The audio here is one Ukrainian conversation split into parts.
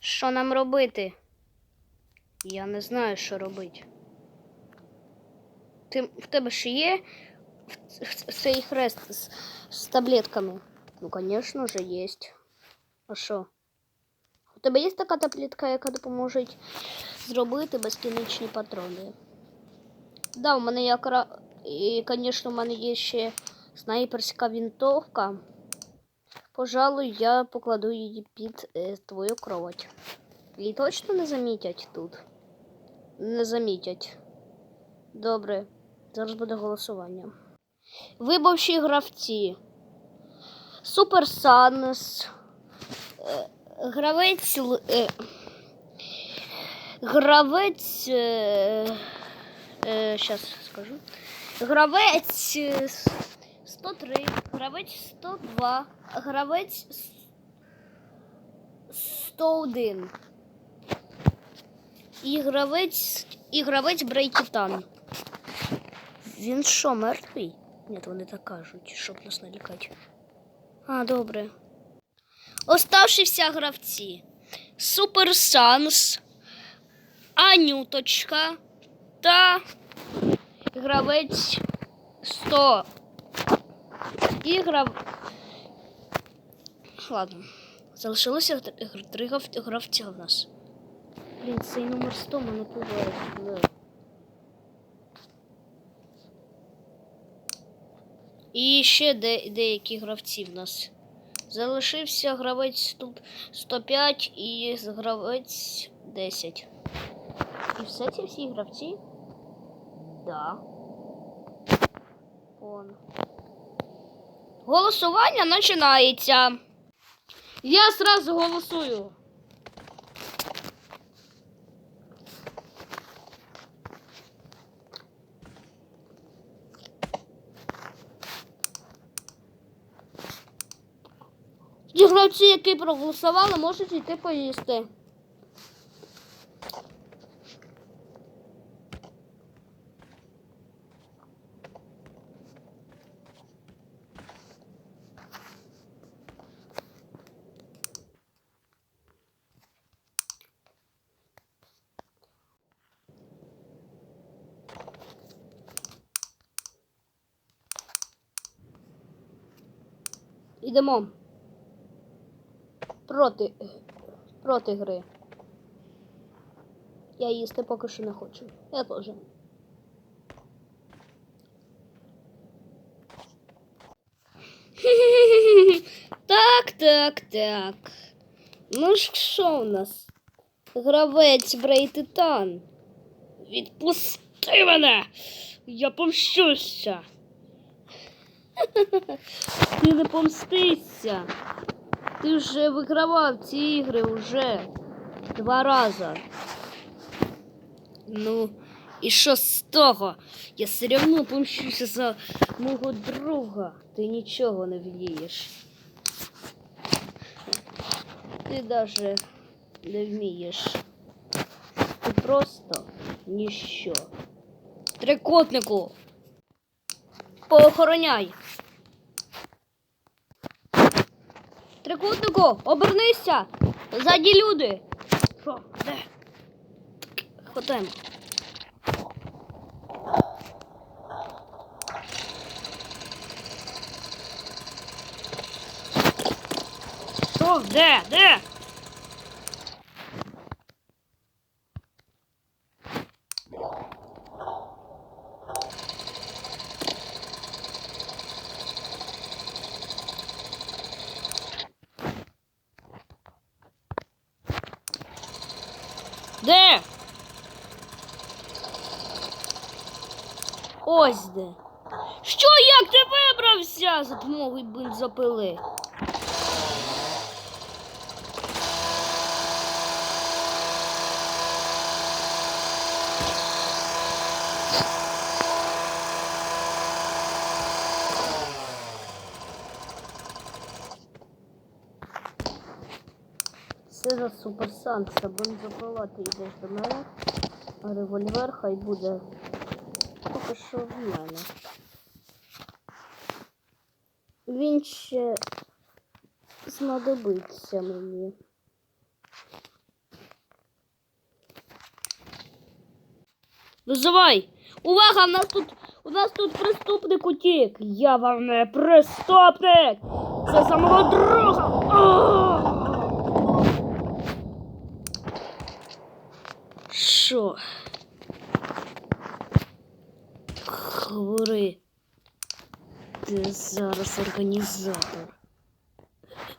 Що нам робити? Я не знаю, що робити. Ти, в тебе ще є цей хрест з, з таблетками? Ну, звісно ж, є. А що? У тебе є така таблетка, яка допоможе зробити безкінечні патрони? Да, у мене якраз. І, звісно, у мене є ще снайперська винтовка. Пожалуй, я покладу її під е, твою кровать. Її точно не замітять тут. Не замітять. Добре. Зараз буде голосування. Вибувші гравці. Супер Санс. е, Гравець. Е, Гравець. Е, е, щас скажу. Гравець е, 103, гравець 102, гравець 101. І гравець, і гравець Брейкітан. Він що, мертвий? Ні, вони так кажуть, щоб нас налякати. А, добре. Оставшися гравці. Супер Санс, Анюточка та гравець 100. І грав. Ладно. Залишилося три гравця в нас. Блін, цей номер 100 мене пугає. І ще де, деякі гравці в нас. Залишився гравець тут 105 і гравець 10. І все ці всі гравці? Да. Он. Голосування починається. Я сразу голосую. Ті гравці, які проголосували, можуть йти поїсти. Ідемо. Проти. Проти гри. Я їсти поки що не хочу. Я теж. Так, так, так. Ну що у нас? Гравець Брей Титан. Відпусти мене! Я помщуся. Ти не помстишся. Ти вже вигравав ці ігри вже два рази. Ну, і що з того? Я все одно помщуся за мого друга. Ти нічого не вмієш. Ти даже не вмієш. Ти просто ніщо. Трикутнику. Поохороняй. Трикутнику, обернися! Ззаді люди. Що? Де? Ходимо. Що? Де? Де? Де? Ось де. Що, як ти вибрався за допомогою бензопили? Це за суперсанса, бензопилоти йде до мене. Револьвер хай буде поки що в мене. Він ще знадобиться мені. Визивай! Увага! У нас тут у нас тут преступник утік! Я вам не преступник! Це самого друга! Зараз організатор.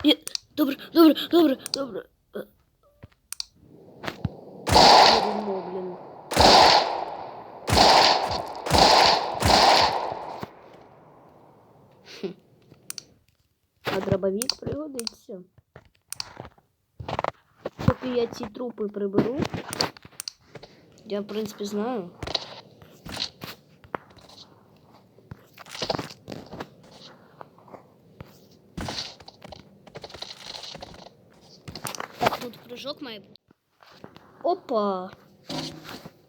Я... Добре, добре, добре, добре. Дерьмо, блін. А дробовик пригодиться. Поки я ці трупи приберу. Я, в принципі, знаю. Так, тут прыжок має. Опа!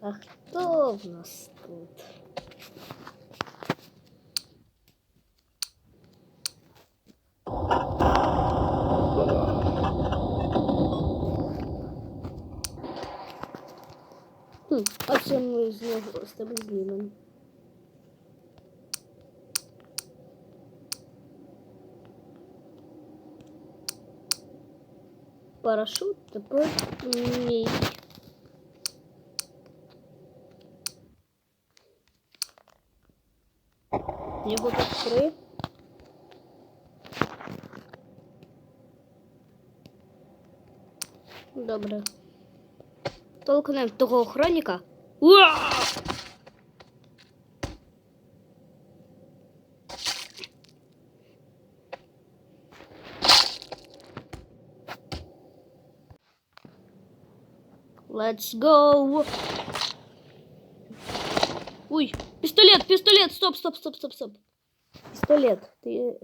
А хто в нас тут? А це ми з нього з тебе знімемо. Парашут тепер мій. Його тут три. Добре. Толкнем того охранника. Уа! Let's go. Ой, пистолет, пистолет, стоп, стоп, стоп, стоп, стоп. Пистолет, ты,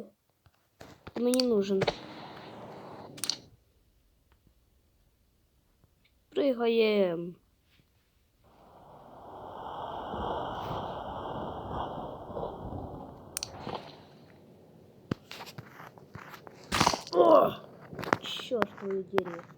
ты мне нужен. Прыгаем. О! Чёртовы деревья. А,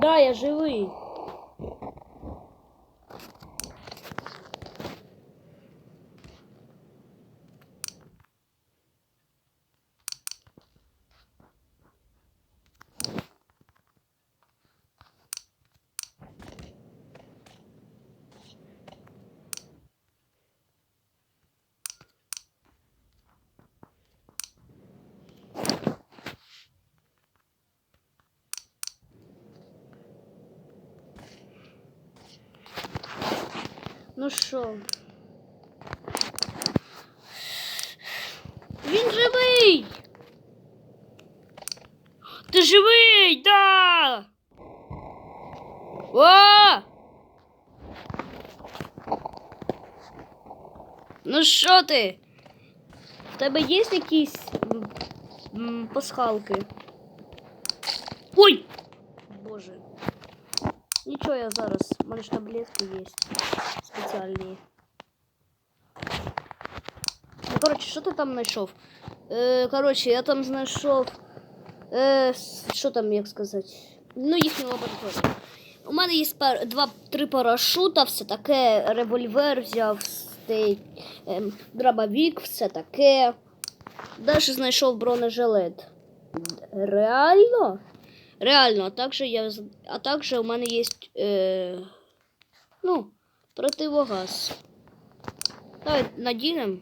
Да, я живий. Ну що? Він живий! Ти живий, да! О! Ну що ти? В тебе є якісь м, м, пасхалки? Ой! Боже. Нічого я зараз. У мене ж таблетки є Спеціальні. Ну, коротше, що ти там знайшов? Е, коротше, я там знайшов. Е, що там, як сказати? Ну, їхню лабораторію. У мене є пар... два-три парашута, все таке, револьвер взяв, стей, ем, дробовик, все таке. Далі знайшов бронежилет. Реально? Реально, а также я а также у мене є е, ну, противогаз. Давай надінемо.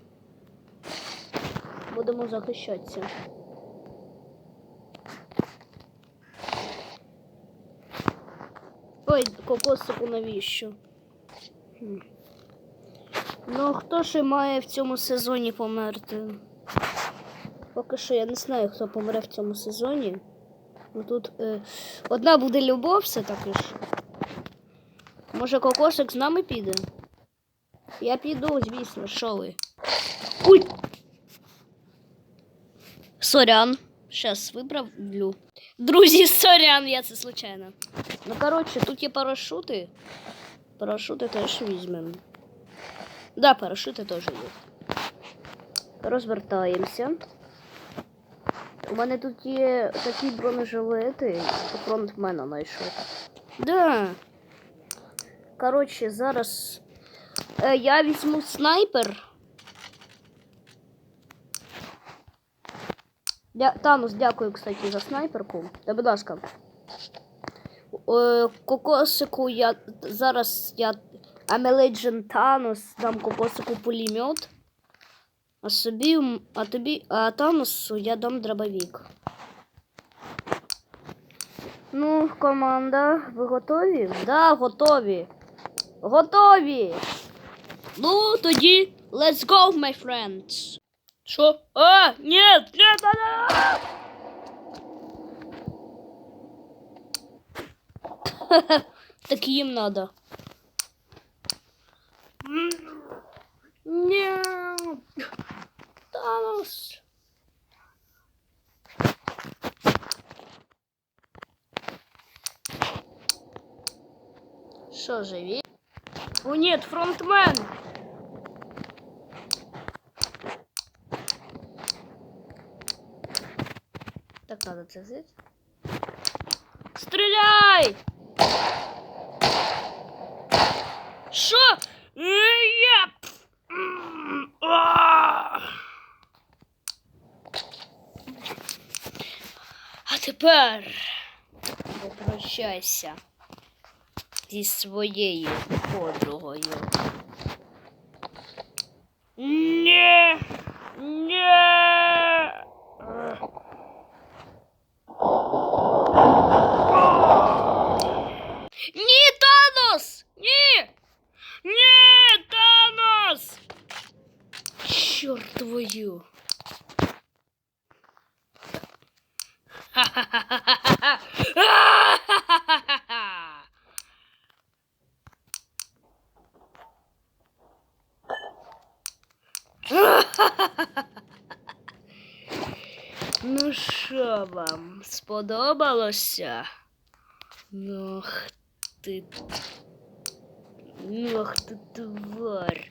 Будемо захищатися. Ой, кокосику навіщо? Хм. Ну, хто ще має в цьому сезоні померти? Поки що я не знаю, хто помре в цьому сезоні. Ну, тут е, одна буде любов все таки ж. Може, кокосик з нами піде? Я піду, звісно, що ви. Уй! Сорян. Щас виправлю. Друзі, сорян, я це случайно. Ну, коротше, тут є парашути. Парашути теж візьмемо. Да, парашути теж є. Розвертаємося. У мене тут є такі бронежилети. Фронтмена знайшов. Да. Коротше, зараз е, я візьму снайпер. Дя... Танус, дякую, кстати, за снайперку. Та, будь ласка. Е, кокосику я зараз я a Танус дам кокосику пулемет. А собі, а тобі, а Танусу я дам дробовик. Ну, команда, ви готові? Да, готові. Готові. Ну, тоді let's go, my friends. Що? А, нет, нет, а, а! Так їм надо. Нет. Танос. Що живі? О, нет, фронтмен. Так надо це. Стріляй! Що? Е, Я... А! А тепер попрощайся зі своєю подругою. Ні! Ні! Ні, Танос! Ні! Ні, Танос! Чорт твою! Ну сподобалося? Ох ти. Ох ти тварь.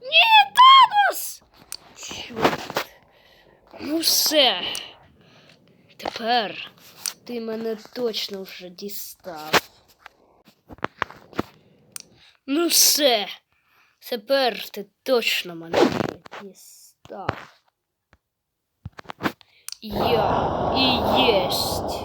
Ні, Танос! Чорт. Ну все. Тепер ти мене точно вже дістав. Ну все. Тепер ти точно мене дістав. Я і єсть.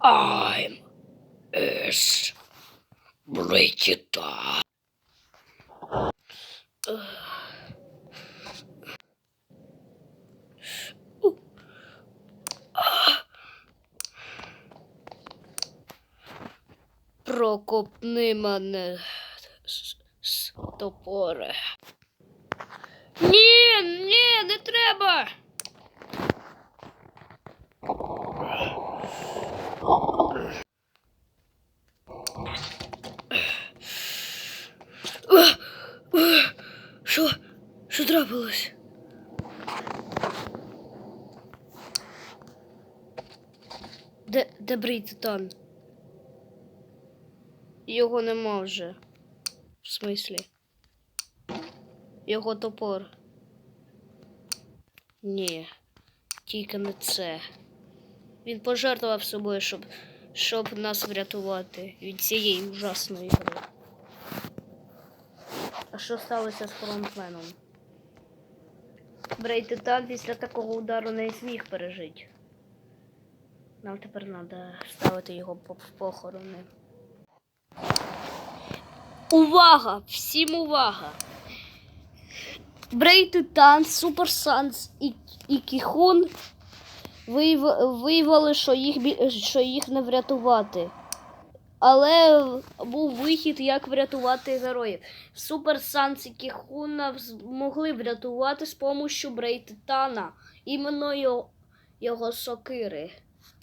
I'm S. Брикіта. Прокопни мене с- с- топоре. Ні, ні, не треба. Що? Що трапилось? Де, де брій титан? Його нема вже. В смислі? Його топор. Ні, тільки не це. Він пожертвував собою, щоб, щоб нас врятувати від цієї ужасної гри. А що сталося з фронтменом? Брей Титан після такого удару не зміг пережити. Нам тепер треба ставити його в похорони. Увага! Всім увага! Брей Титан, Супер Санс і, і Кіхун вияв- виявили, що їх, що їх не врятувати. Але був вихід, як врятувати героїв. Супер Санс і Кіхуна змогли врятувати з допомогою Брей Титана. Іменно його, його сокири.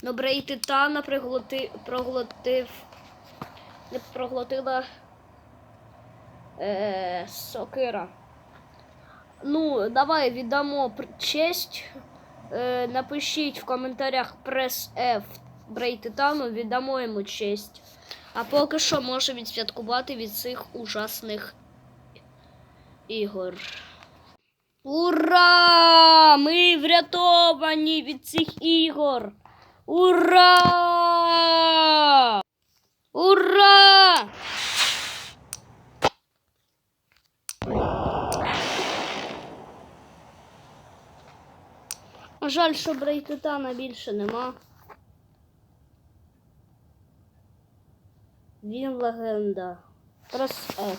Но Брей Титана приглоти, проглотив. Не проглотила е, сокира. Ну, давай віддамо честь. Е, напишіть в коментарях прес F Брей Титану, віддамо йому честь. А поки що може відсвяткувати від цих ужасних ігор. Ура! Ми врятовані від цих ігор! Ура! Ура! Жаль, що Брейтитана більше нема. Він легенда. Прес F.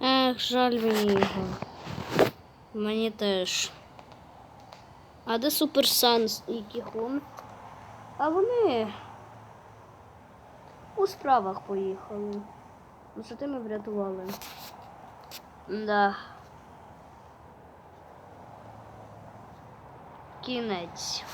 Ех, жаль мені його. Мені теж. А де Супер Санс і Кіхун? А вони у справах поїхали. Ну, що ти ми врятували. Да. Кінець.